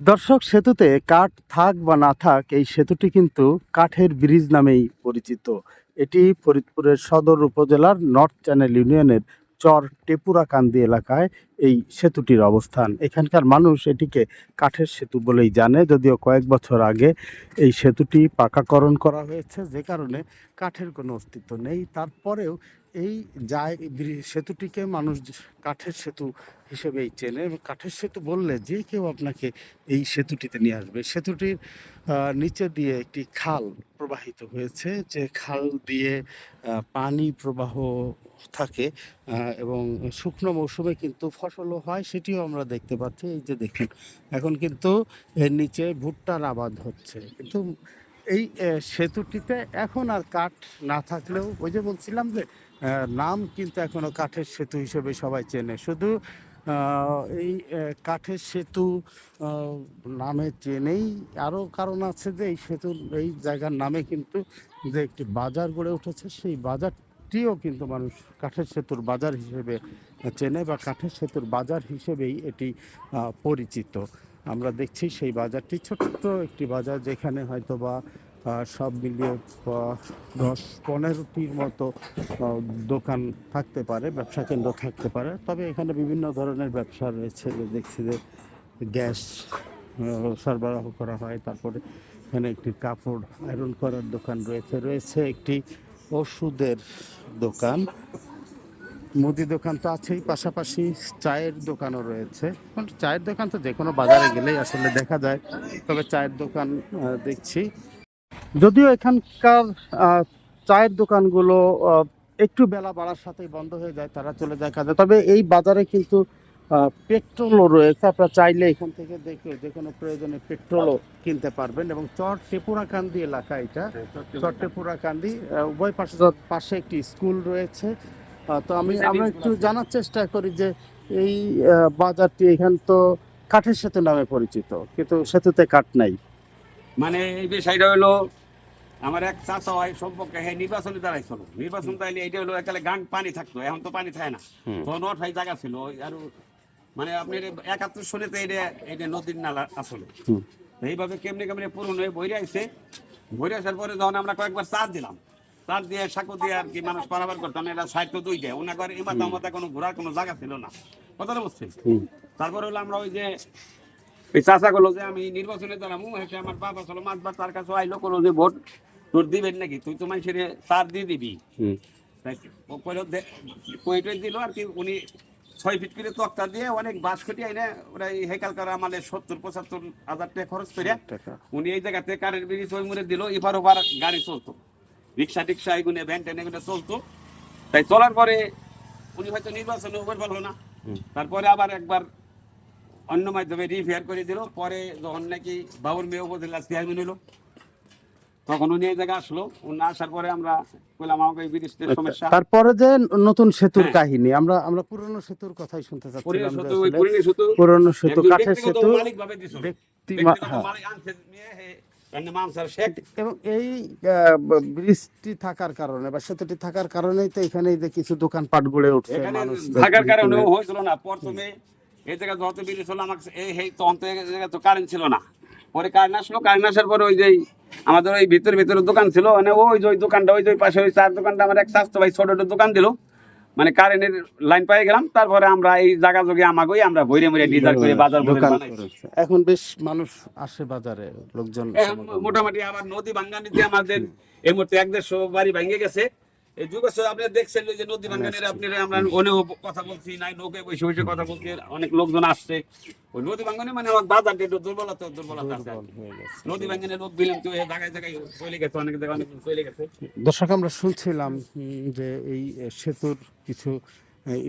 দর্শক, সেতুতে কাঠ থাক বা না থাক, এই সেতুটি কিন্তু কাঠের ব্রিজ নামেই পরিচিত। এটি ফরিদপুরের সদর উপজেলার নর্থ চ্যানেল ইউনিয়নের চর টেপুরাকান্দি এলাকায় এই সেতুটির অবস্থান। এখানকার মানুষ এটিকে কাঠের সেতু বলেই জানে। যদিও কয়েক বছর আগে এই সেতুটি পাকাকরণ করা হয়েছে, যে কারণে কাঠের কোনো অস্তিত্ব নেই। তারপরেও এই যায় সেতুটিকে মানুষ কাঠের সেতু হিসেবেই চেনে এবং কাঠের সেতু বললে যে কেউ আপনাকে এই সেতুটিতে নিয়ে আসবে। সেতুটির নিচে দিয়ে একটি খাল প্রবাহিত হয়েছে, যে খাল দিয়ে পানি প্রবাহ থাকে এবং শুকনো মৌসুমে কিন্তু ফসলও হয়, সেটিও আমরা দেখতে পাচ্ছি। এই যে দেখুন, এখন কিন্তু এর নিচে ভুট্টার আবাদ হচ্ছে। কিন্তু এই সেতুটিতে এখন আর কাঠ না থাকলেও ওই যে বলছিলাম যে নাম কিন্তু এখনও কাঠের সেতু হিসেবে সবাই চেনে। শুধু এই কাঠের সেতু নামে চেনেই। আরও কারণ আছে যে, এই সেতু এই জায়গার নামে কিন্তু যে একটি বাজার গড়ে উঠেছে, সেই বাজারটিও কিন্তু মানুষ কাঠের সেতুর বাজার হিসেবে চেনে বা কাঠের সেতুর বাজার হিসেবেই এটি পরিচিত। আমরা দেখছি সেই বাজারটি ছোট্ট একটি বাজার যেখানে হয়তো বা সব মিলিয়ে দশ পনেরোটির মতো দোকান থাকতে পারে, ব্যবসা কেন্দ্র থাকতে পারে। তবে এখানে বিভিন্ন ধরনের ব্যবসা রয়েছে যে দেখছি যে গ্যাস সরবরাহ করা হয়। তারপরে এখানে একটি কাপড় আয়রন করার দোকান রয়েছে। রয়েছে একটি ওষুধের দোকান। মুদি দোকান তো আছেই, পাশাপাশি চায়ের দোকানও রয়েছে। চায়ের দোকান তো যে কোনো বাজারে গেলেই আসলে দেখা যায়। তবে চায়ের দোকান দেখছি। যদিও এখানকার চায়ের দোকানগুলো একটু বেলা বাড়ার সাথেই বন্ধ হয়ে যায় তারা চলে যায় কাজে। তবে এই বাজারে কিন্তু পেট্রোলও রয়েছে। আপনারা চাইলে এখান থেকে দেখে যে কোনো প্রয়োজনে পেট্রোলও কিনতে পারবেন। এবং চর টেপুরাকান্দি এলাকা এটা। চর টেপুরাকান্দি উভয় পাশে পাশে একটি স্কুল রয়েছে। তো আমি আমরা একটু জানার চেষ্টা করি যে এই বাজারটি এখান তো কাঠের সেতু নামে পরিচিত কিন্তু সেতুতে কাঠ নাই। মানে এই বিষয়টা হলো আমার এক চাচা হয় সম্পর্কে হ্যাঁ নির্বাচনে দাঁড়াইছিল নির্বাচন তাইলে এইটা হলো একালে গান পানি থাকতো এখন তো পানি থাকে না। তখন অঠাই জায়গা ছিল আর মানে আপনি একাত্তর শুনে তো এটা এটা নদীর নালা আসলে। এইভাবে কেমনে কেমনে পুরনো হয়ে বইরে আইছে। বইরে আসার পরে যখন আমরা কয়েকবার চার দিলাম চার দিয়ে সাঁকো দিয়ে আর কি মানুষ পারাবার করতাম এটা সাইড তো দুইটা ওনার এমাতা আমাতা কোনো ঘোরার কোনো জায়গা ছিল না। কথাটা বুঝছেন? তারপরে হলো আমরা ওই যে চাষা করল যে আমি নির্বাচনে দাঁড়াবো হেসে আমার বাবা চলো মাতবার তার কাছে আইলো করল যে ভোট তোর দিবেন নাকি? তুই তো মানুষের সার দিয়ে দিবি। কইটই দিল আর কি উনি ছয় ফিট করে তক্তা দিয়ে অনেক বাঁশ খুঁটি আইনে ওরা হেকালকার আমাদের সত্তর পঁচাত্তর হাজার টাকা খরচ করে উনি এই জায়গাতে কারেন্ট ব্রিজ ওই মুড়ে দিল এবার ওবার গাড়ি চলতো। রিক্সা টিক্সা এগুলো ভ্যান ট্যান এগুলো চলতো। তাই চলার পরে উনি হয়তো নির্বাচনে উপর পারল না। তারপরে আবার একবার অন্য মাধ্যমে রিফেয়ার করে দিল পরে যখন নাকি বাবুর মেয়ে উপজেলা চেয়ারম্যান হলো তখন উনি এই জায়গায় আসলো। উনি আসার পরে আমরা বললাম আমাকে এই ব্রিজের সমস্যা। তারপরে যে নতুন সেতুর হ্যাঁ। কাহিনী আমরা আমরা পুরনো সেতুর কথাই শুনতে পুরনো চাচ্ছিলাম সেতু, ওই আসলে পুরনো সেতু। পুরনো সেতু কাঠের সেতু। হ্যাঁ। এবং এই আহ, ব- ব্রিজটি থাকার কারণে বা সেতুটি থাকার কারণেই তো এখানে যে কিছু দোকানপাট গড়ে উঠছে মানুষ থাকার কারণে হয়েছিল না। প্রথমে এই জায়গা যত ব্রিজ হলো আমাকে এই তখন তো এই জায়গা তো কারেন্ট ছিল না। পরে কারেন্ট আসলো কারেন্ট আসার পরে ওই যে আমাদের ওই ভিতরে ভিতরে দোকান ছিল মানে ওই যে ওই দোকানটা ওই যে ওই পাশে ওই চার দোকানটা আমার এক স্বাস্থ্য ভাই ছোট দোকান দিল। মানে কারেন্টের লাইন পাই গেলাম তারপরে আমরা এই জায়গা যোগে আমাকে আমরা ভরে মরে ডিজার করে বাজার দোকান এখন বেশ মানুষ আসে বাজারে লোকজন মোটামুটি আবার নদী ভাঙ্গানিতে আমাদের এই মুহূর্তে এক দেড়শো বাড়ি ভেঙে গেছে। এই যুগ আপনি দেখছেন যে নদী ভাঙ্গানির আপনি আমরা অনেক কথা বলছি নাই নৌকে বসে বসে কথা বলছি অনেক লোকজন আসছে। ওই নদী ভাঙ্গনে মানে আমার বাজারটা একটু দুর্বলতা দুর্বলতা আছে। নদী ভাঙ্গনে লোক বিলেন তো জায়গায় জায়গায় চলে গেছে অনেক জায়গায় অনেক চলে গেছে। দর্শক আমরা শুনছিলাম যে এই সেতুর কিছু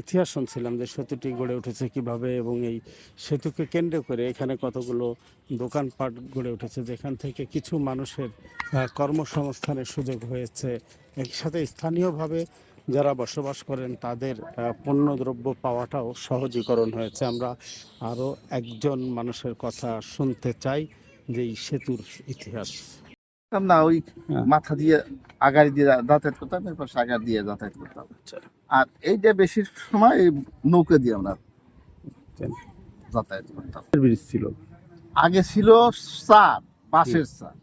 ইতিহাস শুনছিলাম যে সেতুটি গড়ে উঠেছে কীভাবে এবং এই সেতুকে কেন্দ্র করে এখানে কতগুলো দোকানপাট গড়ে উঠেছে যেখান থেকে কিছু মানুষের কর্মসংস্থানের সুযোগ হয়েছে একই সাথে স্থানীয়ভাবে যারা বসবাস করেন তাদের আহ, পণ্যদ্রব্য পাওয়াটাও সহজীকরণ হয়েছে আমরা আরও একজন মানুষের কথা শুনতে চাই যে এই সেতুর ইতিহাস না ওই হ্যাঁ। মাথা দিয়ে আগাড়ি দিয়ে যাতায়াত করতাম এরপর সাগার দিয়ে যাতায়াত করতাম আচ্ছা। আর এইটা বেশি সময় এই নৌকা দিয়ে আমরা আচ্ছা। যাতায়াত করতাম ব্রিজ ছিল আগে ছিল সার বাঁশের সার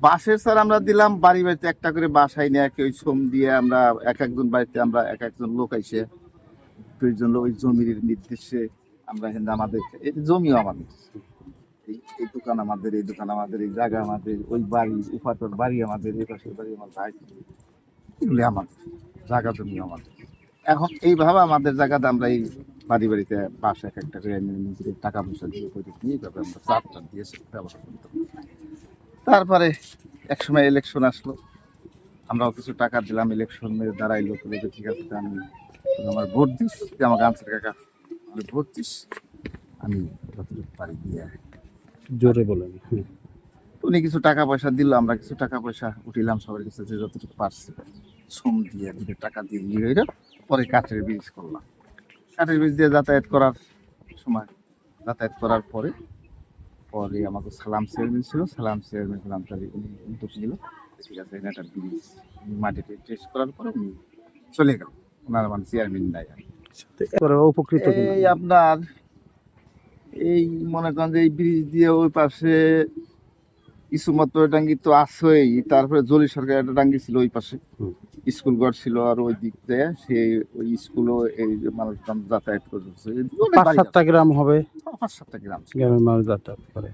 বাঁশের স্যার আমরা দিলাম, বাড়ি বাড়িতে একটা করে বাসায় নিয়ে একে ওই সোম দিয়ে আমরা এক একজন বাড়িতে আমরা এক একজন লোক আইসে লোক ওই জমির নির্দেশে আমরা কিন্তু আমাদের, এই জমিও আমাদের। এই দোকান আমাদের, এই দোকান আমাদের, এই জায়গা আমাদের, ওই বাড়ি, উপাতর বাড়ি আমাদের, এই পাশের বাড়ি আমার ভাই এগুলি আমাদের, জায়গা জমি আমাদের। এখন এইভাবে আমাদের জায়গাতে আমরা এই বাড়ি বাড়িতে বাসা এক একটা করে নিজেদের টাকা পয়সা দিয়ে করে নিয়ে এইভাবে আমরা চারটা দিয়েছি ব্যবহার করতাম তারপরে একসময় ইলেকশন আসলো। আমরাও কিছু টাকা দিলাম ইলেকশনের দাঁড়াইলো। লোক যে ঠিক আছে আমি আমার ভোট দিস আমাকে আনসার কাকা আমি ভোট দিস আমি যতটুকু পারি দিয়ে জোরে বলেন। উনি কিছু টাকা পয়সা দিল আমরা কিছু টাকা পয়সা উঠিলাম সবার কাছে যে যতটুকু পারছি শ্রম দিয়ে দুটো টাকা দিয়ে নিয়ে হইল পরে কাঠের ব্রিজ করলাম। কাঠের ব্রিজ দিয়ে যাতায়াত করার সময় যাতায়াত করার পরে পরে আমাকে সালাম চেয়ারম্যান ছিল সালাম চেয়ারম্যান সালাম তাহলে উনি উদ্যোগ নিল ঠিক আছে এটা একটা ব্রিজ মাটিতে টেস্ট করার পরে উনি চলে গেল ওনার মানে চেয়ারম্যান নাই আর। উপকৃত এই আপনার এই মনে করেন যে এই ব্রিজ দিয়ে ওই পাশে ইসুমত ডাঙ্গি তো আছেই তারপরে জলি সরকার একটা ডাঙ্গি ছিল ওই পাশে। স্কুল ঘর ছিল আর ওই দিক দিয়ে সেই ওই স্কুলও এই যে মানুষজন যাতায়াত করতেছে। পাঁচ সাতটা গ্রাম হবে। পাঁচ সাতটা গ্রাম গ্রামের মানুষ যাতায়াত করে।